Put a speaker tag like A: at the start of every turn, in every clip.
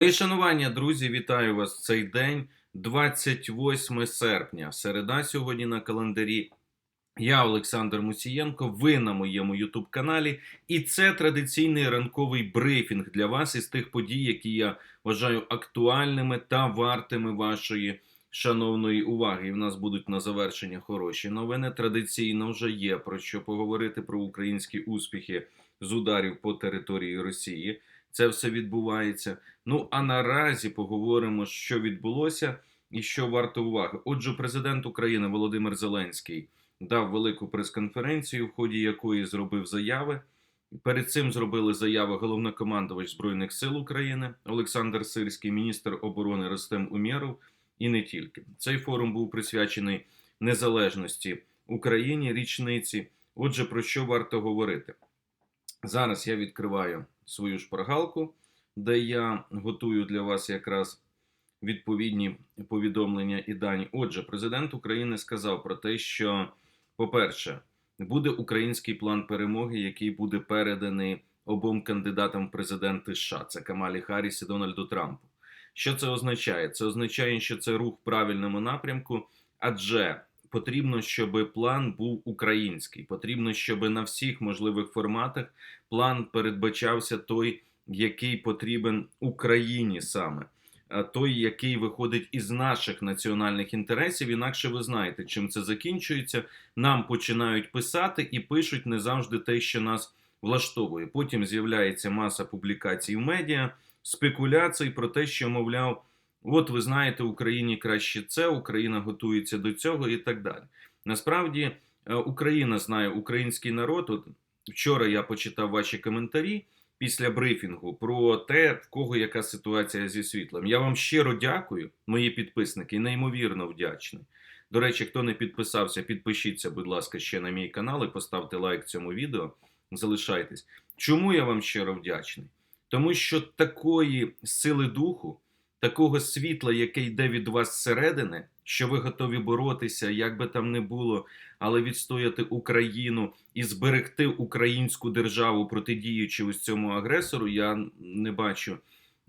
A: Мої шанування, друзі, вітаю вас в цей день, 28 серпня. Середа сьогодні на календарі. Я Олександр Мусієнко. Ви на моєму Ютуб каналі, і це традиційний ранковий брифінг для вас із тих подій, які я вважаю актуальними та вартими вашої шановної уваги. І в нас будуть на завершення хороші новини. Традиційно вже є про що поговорити про українські успіхи з ударів по території Росії. Це все відбувається. Ну а наразі поговоримо, що відбулося і що варто уваги. Отже, президент України Володимир Зеленський дав велику прес-конференцію, в ході якої зробив заяви. Перед цим зробили заяви головнокомандувач Збройних сил України Олександр Сирський, міністр оборони Ростем Умєров і не тільки. Цей форум був присвячений незалежності Україні, річниці. Отже, про що варто говорити? Зараз я відкриваю свою шпаргалку, де я готую для вас якраз відповідні повідомлення і дані. Отже, президент України сказав про те, що, по-перше, буде український план перемоги, який буде переданий обом кандидатам в президенти США. Це Камалі Харріс і Дональду Трампу. Що це означає? Це означає, що це рух в правильному напрямку, адже потрібно, щоб план був український. Потрібно, щоб на всіх можливих форматах план передбачався той, який потрібен Україні саме. Той, який виходить із наших національних інтересів, інакше ви знаєте, чим це закінчується. Нам починають писати і пишуть не завжди те, що нас влаштовує. Потім з'являється маса публікацій в медіа, спекуляцій про те, що мовляв. От ви знаєте, Україні краще це, Україна готується до цього і так далі. Насправді, е, Україна знає український народ. От вчора я почитав ваші коментарі після брифінгу про те, в кого яка ситуація зі світлом. Я вам щиро дякую, мої підписники, неймовірно вдячний. До речі, хто не підписався, підпишіться, будь ласка, ще на мій канал і поставте лайк цьому відео. Залишайтесь. Чому я вам щиро вдячний? Тому що такої сили духу такого світла, яке йде від вас зсередини, що ви готові боротися, як би там не було, але відстояти Україну і зберегти українську державу, протидіючи ось цьому агресору, я не бачу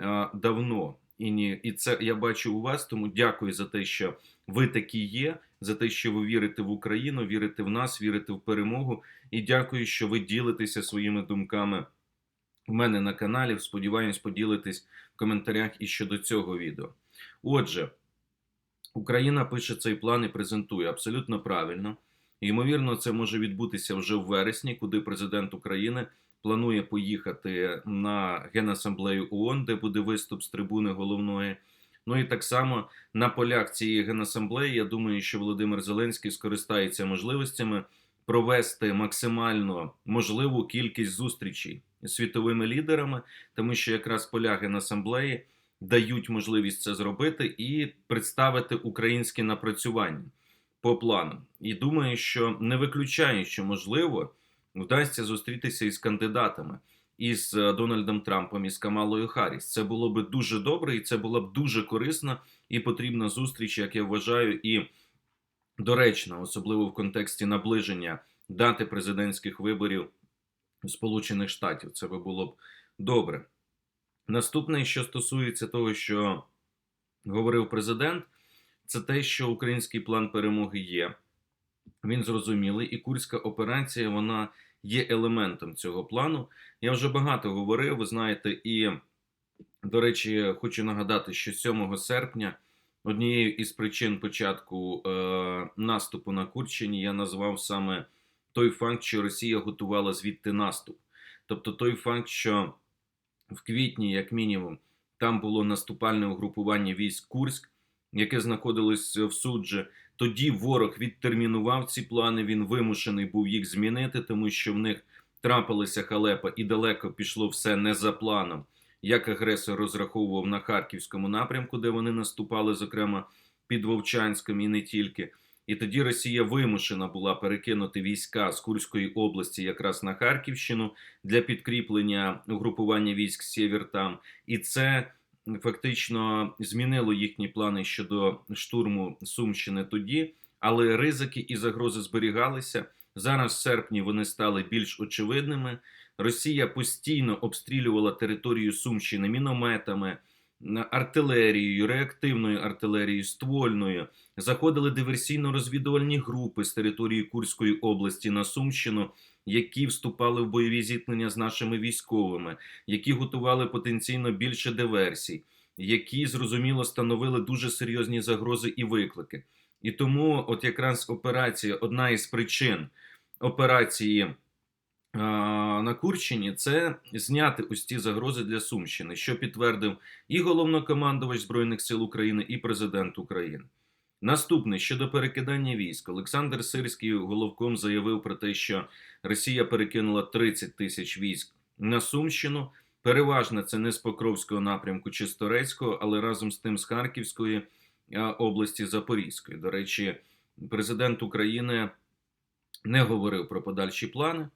A: а, давно. І ні, і це я бачу у вас. Тому дякую за те, що ви такі є, за те, що ви вірите в Україну, вірите в нас, вірите в перемогу. І дякую, що ви ділитеся своїми думками в мене на каналі. Сподіваюсь, поділитись в коментарях і щодо цього відео. Отже, Україна пише цей план і презентує абсолютно правильно. Ймовірно, це може відбутися вже в вересні, куди президент України планує поїхати на Генасамблею ООН, де буде виступ з трибуни головної. Ну і так само на полях цієї генасамблеї. Я думаю, що Володимир Зеленський скористається можливостями провести максимально можливу кількість зустрічей світовими лідерами, тому що якраз поля генасамблеї дають можливість це зробити і представити українські напрацювання по плану. І думаю, що не виключаю, що можливо вдасться зустрітися із кандидатами. Із е, Дональдом Трампом і з Камалою Харріс. Це було б дуже добре, і це була б дуже корисна і потрібна зустріч, як я вважаю, і доречна, особливо в контексті наближення дати президентських виборів Сполучених Штатів. Це би було б добре. Наступне, що стосується того, що говорив президент, це те, що український план перемоги є. Він зрозумілий, і Курська операція вона є елементом цього плану. Я вже багато говорив, ви знаєте, і, до речі, хочу нагадати, що 7 серпня однією із причин початку е, наступу на Курщині я назвав саме той факт, що Росія готувала звідти наступ. Тобто той факт, що в квітні, як мінімум, там було наступальне угрупування військ Курськ, яке знаходилось в суджі. Тоді ворог відтермінував ці плани. Він вимушений був їх змінити, тому що в них трапилася халепа і далеко пішло все не за планом. Як агресор розраховував на харківському напрямку, де вони наступали, зокрема під Вовчанськом і не тільки. І тоді Росія вимушена була перекинути війська з Курської області якраз на Харківщину для підкріплення угрупування військ Сєвєр там. І це фактично змінило їхні плани щодо штурму Сумщини тоді, але ризики і загрози зберігалися. Зараз в серпні вони стали більш очевидними. Росія постійно обстрілювала територію Сумщини мінометами, артилерією, реактивною артилерією, ствольною. Заходили диверсійно-розвідувальні групи з території Курської області на Сумщину, які вступали в бойові зіткнення з нашими військовими, які готували потенційно більше диверсій, які зрозуміло становили дуже серйозні загрози і виклики. І тому, от якраз операція, одна із причин операції на Курщині це зняти ось ці загрози для Сумщини, що підтвердив і головнокомандувач Збройних сил України, і президент України. Наступне щодо перекидання військ, Олександр Сирський головком заявив про те, що Росія перекинула 30 тисяч військ на Сумщину. Переважно це не з Покровського напрямку чи з Торецького, але разом з тим з Харківської області Запорізької. До речі, президент України не говорив про подальші плани,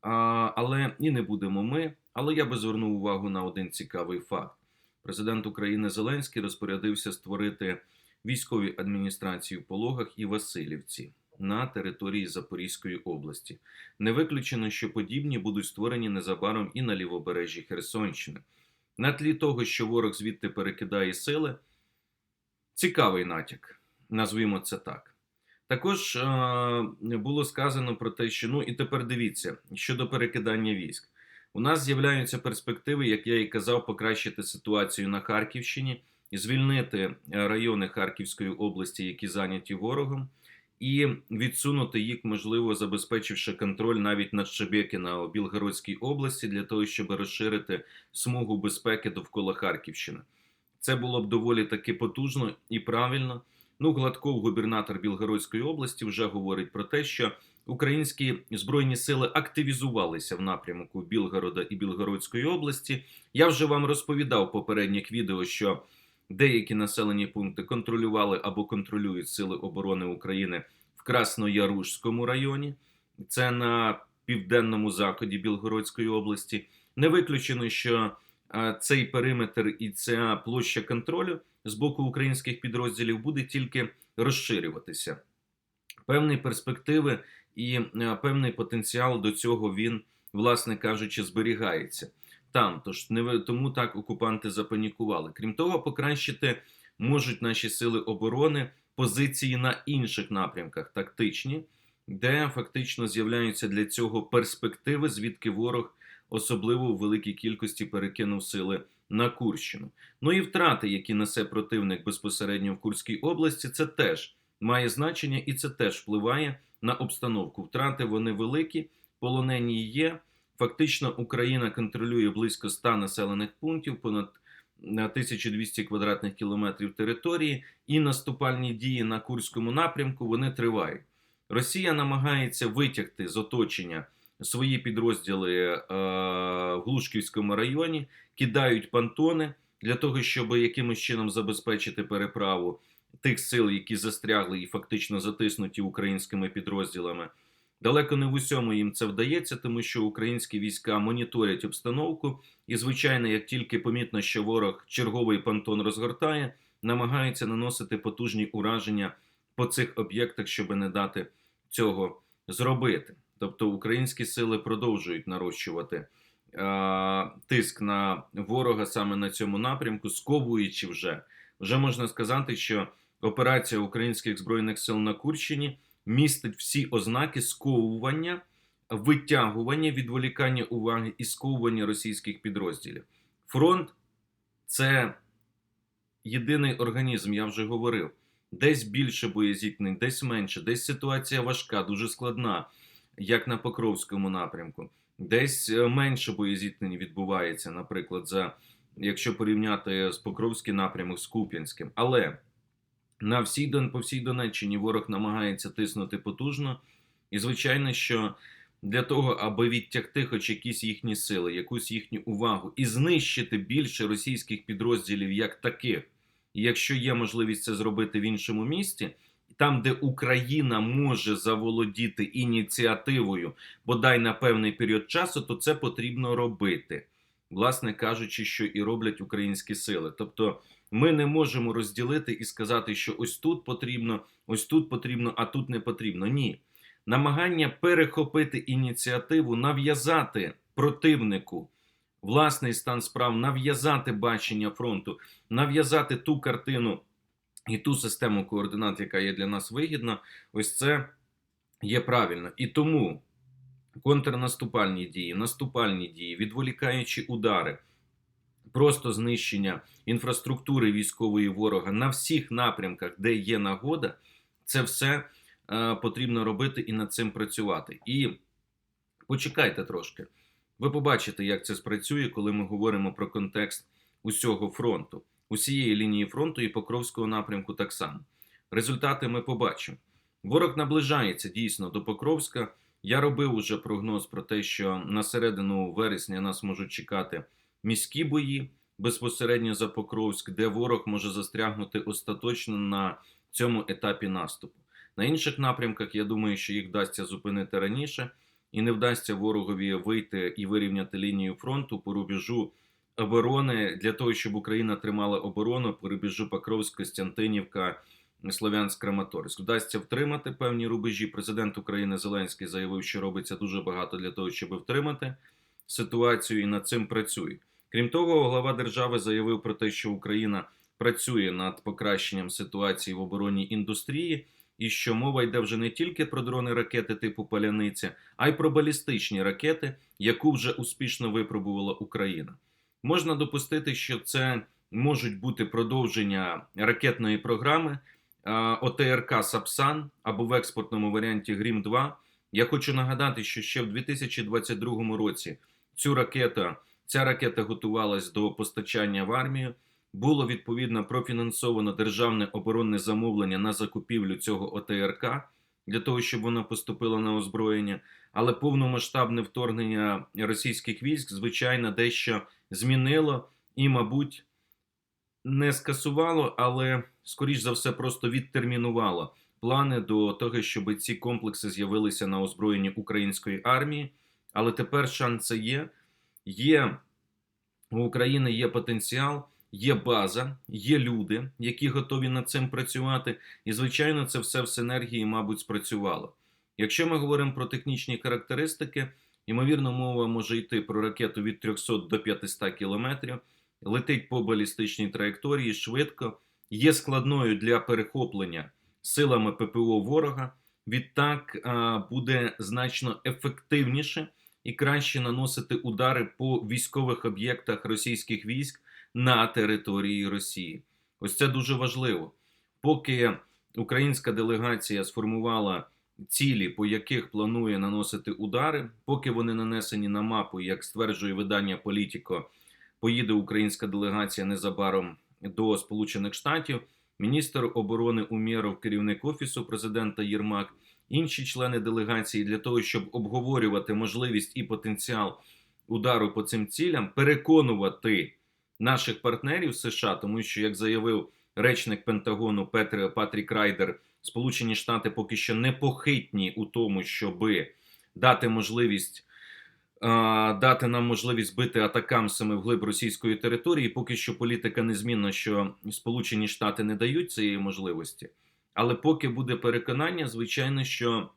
A: але і не будемо ми. Але я би звернув увагу на один цікавий факт: президент України Зеленський розпорядився створити військові адміністрації в Пологах і Васильівці на території Запорізької області. Не виключено, що подібні будуть створені незабаром і на лівобережжі Херсонщини. На тлі того, що ворог звідти перекидає сили, цікавий натяк, назвімо це так. Також е, було сказано про те, що ну і тепер дивіться щодо перекидання військ. У нас з'являються перспективи, як я і казав, покращити ситуацію на Харківщині, звільнити е, райони Харківської області, які зайняті ворогом, і відсунути їх, можливо, забезпечивши контроль навіть над Шебекіна у Білгородській області, для того, щоб розширити смугу безпеки довкола Харківщини. Це було б доволі таки потужно і правильно. Ну, Гладков, губернатор Білгородської області, вже говорить про те, що українські збройні сили активізувалися в напрямку Білгорода і Білгородської області. Я вже вам розповідав в попередніх відео, що деякі населені пункти контролювали або контролюють сили оборони України в Краснояружському районі. Це на південному заході Білгородської області. Не виключено, що цей периметр і ця площа контролю з боку українських підрозділів буде тільки розширюватися. Певні перспективи і е, певний потенціал до цього він, власне кажучи, зберігається там. Тож не тому так окупанти запанікували. Крім того, покращити можуть наші сили оборони позиції на інших напрямках, тактичні, де фактично з'являються для цього перспективи, звідки ворог особливо у великій кількості перекинув сили на Курщину. Ну і втрати, які несе противник безпосередньо в Курській області, це теж має значення і це теж впливає на обстановку. Втрати вони великі, полонені є. Фактично, Україна контролює близько 100 населених пунктів, понад на 1200 квадратних кілометрів території, і наступальні дії на Курському напрямку вони тривають. Росія намагається витягти з оточення свої підрозділи е, в Глушківському районі, кидають пантони для того, щоб якимось чином забезпечити переправу тих сил, які застрягли і фактично затиснуті українськими підрозділами. Далеко не в усьому їм це вдається, тому що українські війська моніторять обстановку, і, звичайно, як тільки помітно, що ворог черговий пантон розгортає, намагаються наносити потужні ураження по цих об'єктах, щоб не дати цього зробити. Тобто українські сили продовжують нарощувати е, тиск на ворога саме на цьому напрямку, сковуючи вже. Вже можна сказати, що операція українських збройних сил на Курщині містить всі ознаки сковування, витягування, відволікання уваги і сковування російських підрозділів. Фронт це єдиний організм, я вже говорив. Десь більше боєзіткнень, десь менше, десь ситуація важка, дуже складна, як на Покровському напрямку. Десь е, менше боєзіткнень відбувається, наприклад, за якщо порівняти з Покровським напрямок з Куп'янським. Але на всій по всій Донеччині ворог намагається тиснути потужно, і звичайно, що для того, аби відтягти хоч якісь їхні сили, якусь їхню увагу і знищити більше російських підрозділів як таких, і якщо є можливість це зробити в іншому місті, там, де Україна може заволодіти ініціативою, бодай на певний період часу, то це потрібно робити, власне кажучи, що і роблять українські сили. Тобто, ми не можемо розділити і сказати, що ось тут потрібно, ось тут потрібно, а тут не потрібно. Ні. Намагання перехопити ініціативу, нав'язати противнику власний стан справ, нав'язати бачення фронту, нав'язати ту картину і ту систему координат, яка є для нас вигідна, ось це є правильно. І тому контрнаступальні дії, наступальні дії, відволікаючі удари, просто знищення інфраструктури військової ворога на всіх напрямках, де є нагода, це все е, потрібно робити і над цим працювати. І почекайте трошки. Ви побачите, як це спрацює, коли ми говоримо про контекст усього фронту, усієї лінії фронту і Покровського напрямку так само. Результати ми побачимо. Ворог наближається дійсно до Покровська. Я робив уже прогноз про те, що на середину вересня нас можуть чекати міські бої безпосередньо за Покровськ, де ворог може застрягнути остаточно на цьому етапі наступу. На інших напрямках я думаю, що їх вдасться зупинити раніше, і не вдасться ворогові вийти і вирівняти лінію фронту по рубежу оборони для того, щоб Україна тримала оборону по рубежу Покровськ, Костянтинівка, Слов'янськ, Краматорськ. Вдасться втримати певні рубежі. Президент України Зеленський заявив, що робиться дуже багато для того, щоб втримати ситуацію, і над цим працює. Крім того, глава держави заявив про те, що Україна працює над покращенням ситуації в оборонній індустрії, і що мова йде вже не тільки про дрони ракети типу Паляниця, а й про балістичні ракети, яку вже успішно випробувала Україна. Можна допустити, що це можуть бути продовження ракетної програми ОТРК Сапсан або в експортному варіанті Грім 2 Я хочу нагадати, що ще в 2022 році цю ракету, ця ракета готувалась до постачання в армію. Було відповідно профінансовано державне оборонне замовлення на закупівлю цього ОТРК для того, щоб воно поступило на озброєння. Але повномасштабне вторгнення російських військ, звичайно, дещо змінило і, мабуть, не скасувало, але скоріш за все просто відтермінувало плани до того, щоб ці комплекси з'явилися на озброєнні української армії. Але тепер шанси є. Є у України є потенціал, є база, є люди, які готові над цим працювати. І, звичайно, це все в синергії, мабуть, спрацювало. Якщо ми говоримо про технічні характеристики, ймовірно, мова може йти про ракету від 300 до 500 кілометрів, летить по балістичній траєкторії швидко, є складною для перехоплення силами ППО ворога. Відтак буде значно ефективніше і краще наносити удари по військових об'єктах російських військ на території Росії. Ось це дуже важливо. Поки українська делегація сформувала цілі, по яких планує наносити удари, поки вони нанесені на мапу, як стверджує видання Політіко, поїде українська делегація незабаром до Сполучених Штатів. Міністр оборони Умєров, керівник офісу президента Єрмак, інші члени делегації для того, щоб обговорювати можливість і потенціал удару по цим цілям, переконувати наших партнерів США, тому що, як заявив речник Пентагону Петр Патрік Райдер, Сполучені Штати поки що непохитні у тому, щоби дати можливість. Дати нам можливість бити атакамсами вглиб російської території, поки що політика незмінна, що Сполучені Штати не дають цієї можливості. Але поки буде переконання, звичайно, що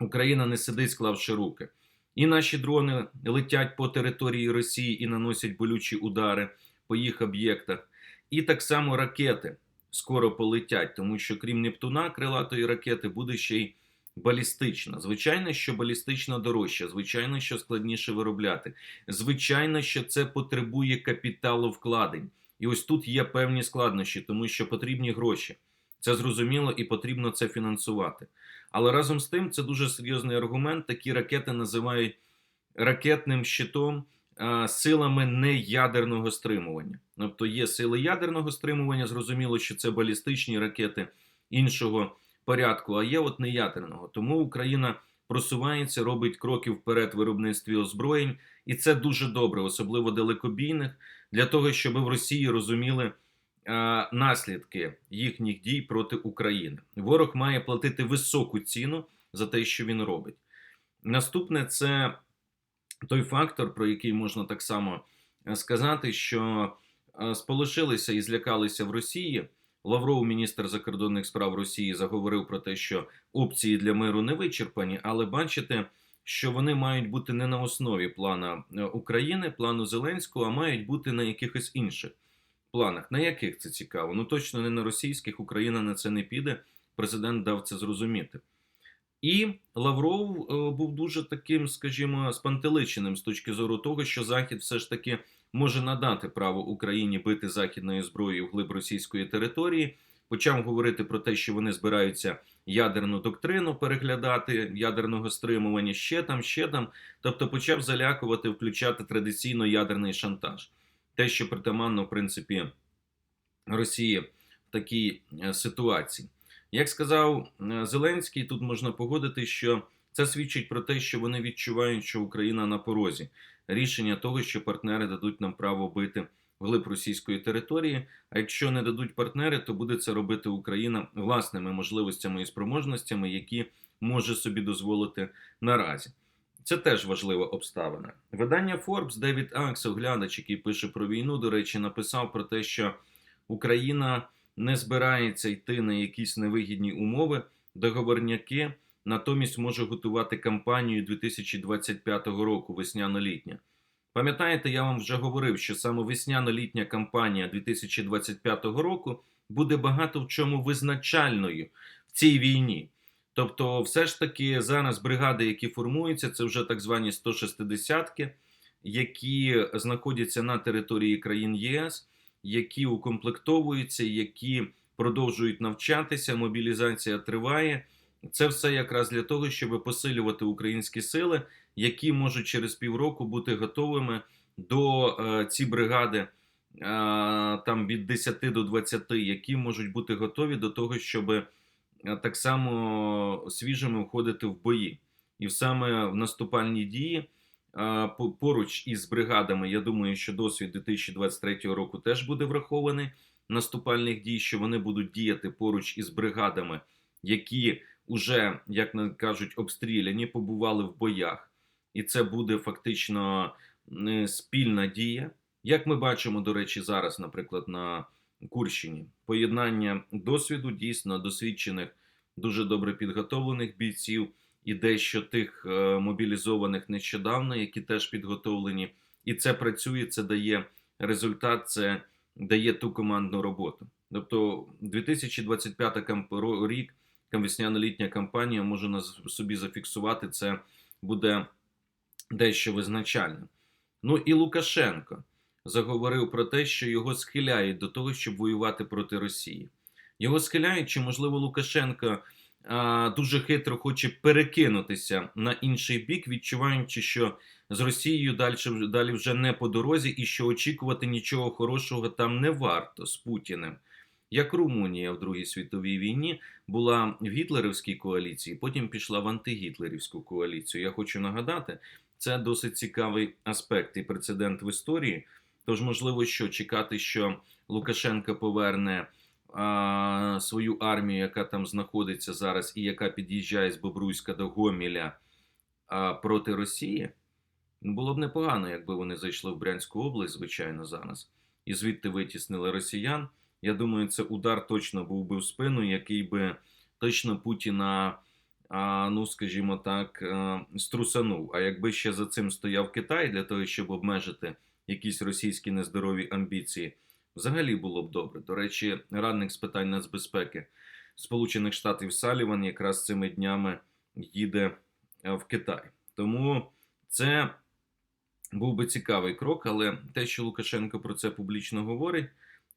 A: Україна не сидить, склавши руки. І наші дрони летять по території Росії і наносять болючі удари по їх об'єктах. І так само ракети скоро полетять, тому що крім Нептуна, крилатої ракети, буде ще й балістична. Звичайно, що балістична дорожча, звичайно, що складніше виробляти. Звичайно, що це потребує капіталу вкладень. І ось тут є певні складнощі, тому що потрібні гроші. Це зрозуміло і потрібно це фінансувати. Але разом з тим, це дуже серйозний аргумент. Такі ракети називають ракетним щитом силами неядерного стримування. Тобто є сили ядерного стримування, зрозуміло, що це балістичні ракети іншого порядку, а є от неядерного. Тому Україна просувається, робить кроки вперед в виробництві озброєнь, і це дуже добре, особливо далекобійних, для того, щоб в Росії розуміли а, наслідки їхніх дій проти України. Ворог має платити високу ціну за те, що він робить. Наступне це той фактор, про який можна так само сказати, що сполошилися і злякалися в Росії. Лавров, міністр закордонних справ Росії, заговорив про те, що опції для миру не вичерпані, але бачите, що вони мають бути не на основі плана е, України, плану Зеленського, а мають бути на якихось інших планах. На яких це цікаво? Ну точно не на російських. Україна на це не піде. Президент дав це зрозуміти. І Лавров е, був дуже таким, скажімо, спантеличеним з точки зору того, що Захід все ж таки може надати право Україні бити західною зброєю вглиб російської території. Почав говорити про те, що вони збираються ядерну доктрину переглядати, ядерного стримування, ще там, ще там. Тобто почав залякувати, включати традиційно ядерний шантаж. Те, що притаманно, в принципі, Росії в такій е, ситуації. Як сказав е, Зеленський, тут можна погодити, що це свідчить про те, що вони відчувають, що Україна на порозі. Рішення того, що партнери дадуть нам право бити вглиб російської території. А якщо не дадуть партнери, то буде це робити Україна власними можливостями і спроможностями, які може собі дозволити наразі. Це теж важлива обставина. Видання Forbes Девід Акс, оглядач, який пише про війну, до речі, написав про те, що Україна не збирається йти на якісь невигідні умови. Договорняки натомість може готувати кампанію 2025 року, весняно-літня. Пам'ятаєте, я вам вже говорив, що саме весняно-літня кампанія 2025 року буде багато в чому визначальною в цій війні. Тобто, все ж таки зараз бригади, які формуються, це вже так звані 160-ки, які знаходяться на території країн ЄС, які укомплектовуються, які продовжують навчатися. Мобілізація триває. Це все якраз для того, щоб посилювати українські сили, які можуть через півроку бути готовими до е, ці бригади е, там від 10 до 20, які можуть бути готові до того, щоб е, так само свіжими входити в бої. І саме в наступальні дії поруч із бригадами, я думаю, що досвід 2023 року теж буде врахований наступальних дій, що вони будуть діяти поруч із бригадами, які уже, як кажуть, обстріляні, побували в боях, і це буде фактично спільна дія. Як ми бачимо, до речі, зараз, наприклад, на Курщині, поєднання досвіду дійсно досвідчених, дуже добре підготовлених бійців і дещо тих е, мобілізованих нещодавно, які теж підготовлені, і це працює, це дає результат, це дає ту командну роботу. Тобто, 2025 рік весняно-літня кампанія може на собі зафіксувати, це буде дещо визначальним. Ну і Лукашенко заговорив про те, що його схиляють до того, щоб воювати проти Росії. Його схиляють, чи, можливо, Лукашенко дуже хитро хоче перекинутися на інший бік, відчуваючи, що з Росією далі, далі вже не по дорозі, і що очікувати нічого хорошого там не варто з Путіним як Румунія в Другій світовій війні була в гітлерівській коаліції, потім пішла в антигітлерівську коаліцію. Я хочу нагадати, це досить цікавий аспект і прецедент в історії. Тож, можливо, що чекати, що Лукашенко поверне а, свою армію, яка там знаходиться зараз, і яка під'їжджає з Бобруйська до Гоміля проти Росії. Було б непогано, якби вони зайшли в Брянську область, звичайно, зараз, і звідти витіснили росіян. Я думаю, це удар точно був би в спину, який би точно Путіна, ну скажімо так, а, струсанув. А якби ще за цим стояв Китай для того, щоб обмежити якісь російські нездорові амбіції, взагалі було б добре. До речі, радник з питань нацбезпеки Сполучених Штатів Саліван якраз цими днями їде в Китай. Тому це був би цікавий крок, але те, що Лукашенко про це публічно говорить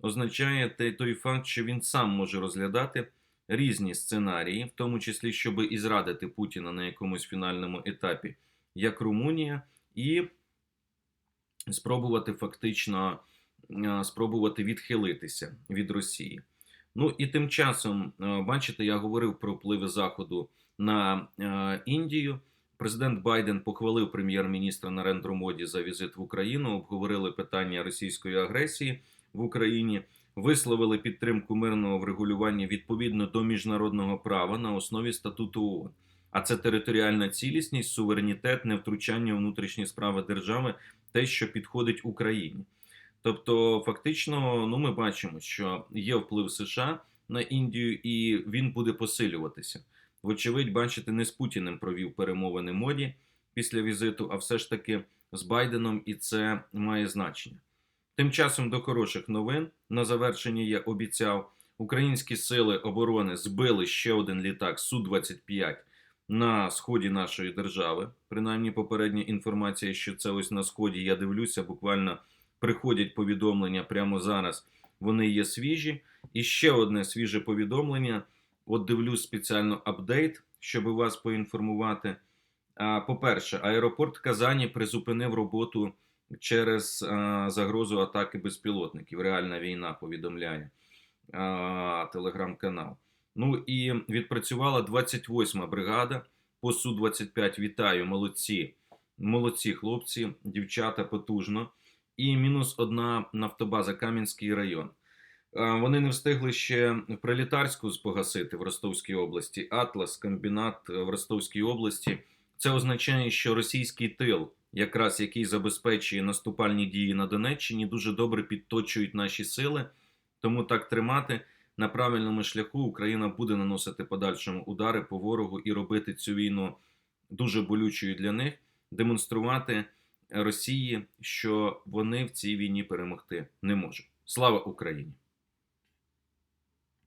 A: означає той факт, що він сам може розглядати різні сценарії, в тому числі, щоб і зрадити Путіна на якомусь фінальному етапі, як Румунія, і спробувати фактично спробувати відхилитися від Росії. Ну і тим часом, бачите, я говорив про впливи Заходу на Індію. Президент Байден похвалив прем'єр-міністра Нарендру Моді за візит в Україну. Обговорили питання російської агресії в Україні висловили підтримку мирного врегулювання відповідно до міжнародного права на основі статуту ООН. А це територіальна цілісність, суверенітет, невтручання у внутрішні справи держави, те, що підходить Україні. Тобто, фактично, ну ми бачимо, що є вплив США на Індію, і він буде посилюватися. Вочевидь, бачите, не з Путіним провів перемовини моді, після візиту, а все ж таки з Байденом, і це має значення. Тим часом до хороших новин на завершення я обіцяв, українські сили оборони збили ще один літак Су-25 на сході нашої держави. Принаймні, попередня інформація, що це ось на сході. Я дивлюся, буквально приходять повідомлення прямо зараз. Вони є свіжі. І ще одне свіже повідомлення. От дивлюсь спеціально апдейт, щоб вас поінформувати. По-перше, аеропорт Казані призупинив роботу через загрозу атаки безпілотників. Реальна війна повідомляє телеграм-канал. Ну і відпрацювала 28-ма бригада по Су-25. Вітаю, молодці. Молодці хлопці, дівчата потужно. І мінус одна нафтобаза Кам'янський район. Вони не встигли ще пролітарську погасити в Ростовській області. Атлас, комбінат в Ростовській області. Це означає, що російський тил, якраз який забезпечує наступальні дії на Донеччині, дуже добре підточують наші сили. Тому так тримати на правильному шляху Україна буде наносити подальшому удари по ворогу і робити цю війну дуже болючою для них, демонструвати Росії, що вони в цій війні перемогти не можуть. Слава Україні!